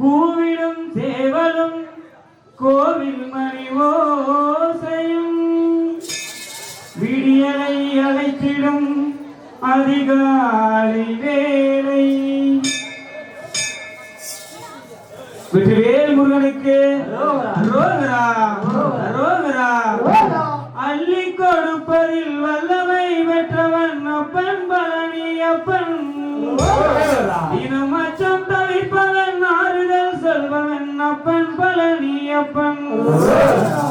கூவிடும் சேவலும் கோவில் மணி ஓசையும் விடியலை அழைத்திடும் அதிகாலை வேளை. வெற்றிவேல் முருகனுக்கு அள்ளி கொடுப்பதில் வல்லமை பெற்றவன் அப்பன் பழனி அப்பன் தினம் பழனி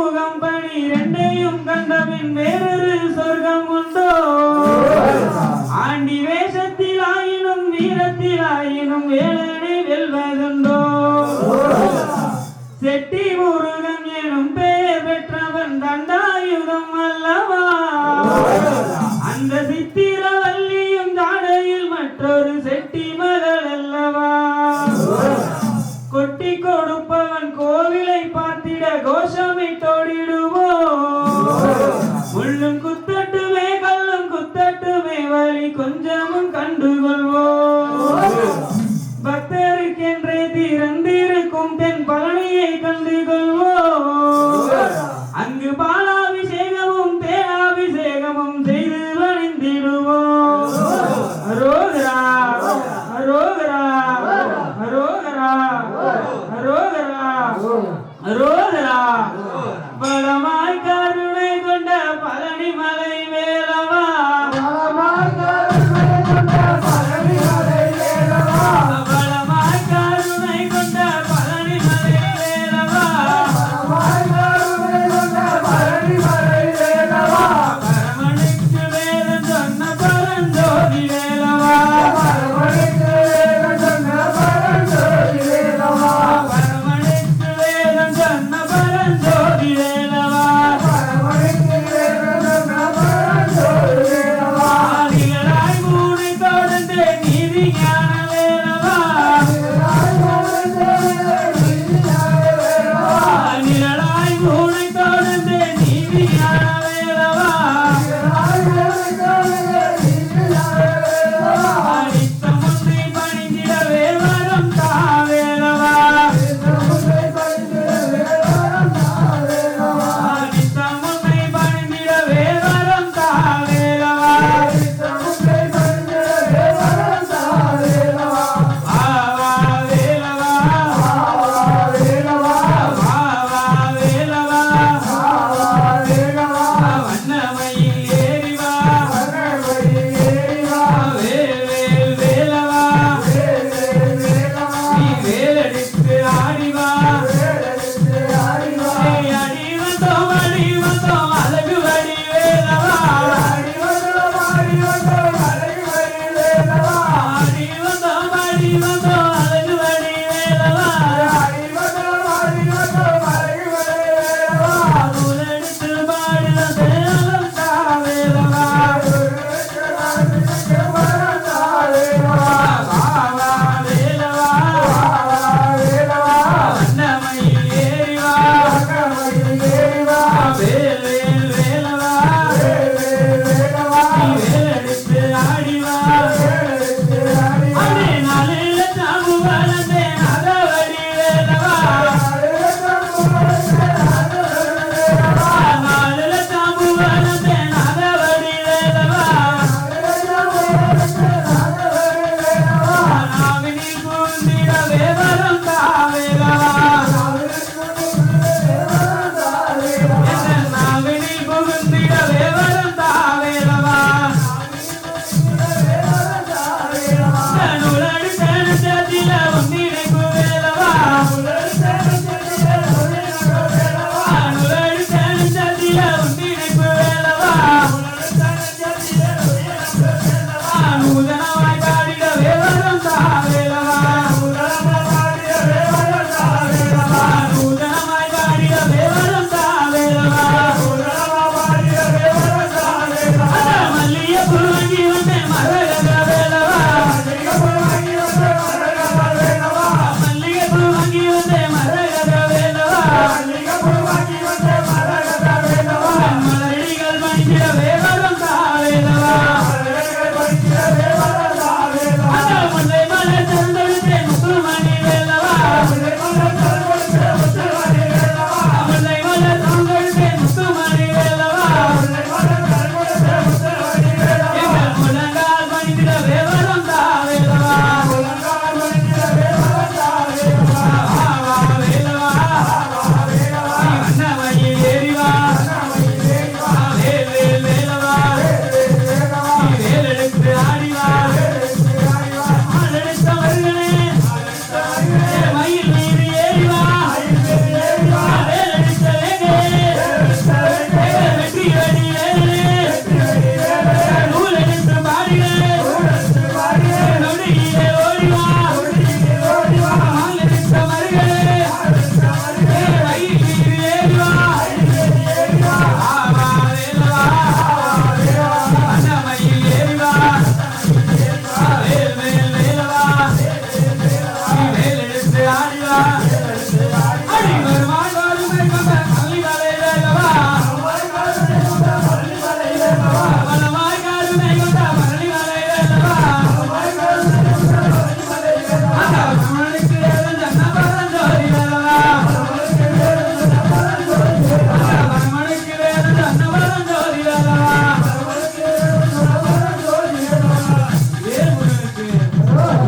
முகம் பணி இரண்டையும் கண்டபின் வேறொரு சொர்க்கம் உண்டோ? ஆண்டி வேஷத்தில் ஆயினும் வீரத்தில் ஆயினும் வேலனை வெல்வதுண்டோ? செட்டி முருகன் எனும் பெயர் பெற்றவன் தண்டாயுதம் அல்லவா? அந்த சித்திரவல்லியும் தாடையில் மற்றொரு செட்டி பழனியை God.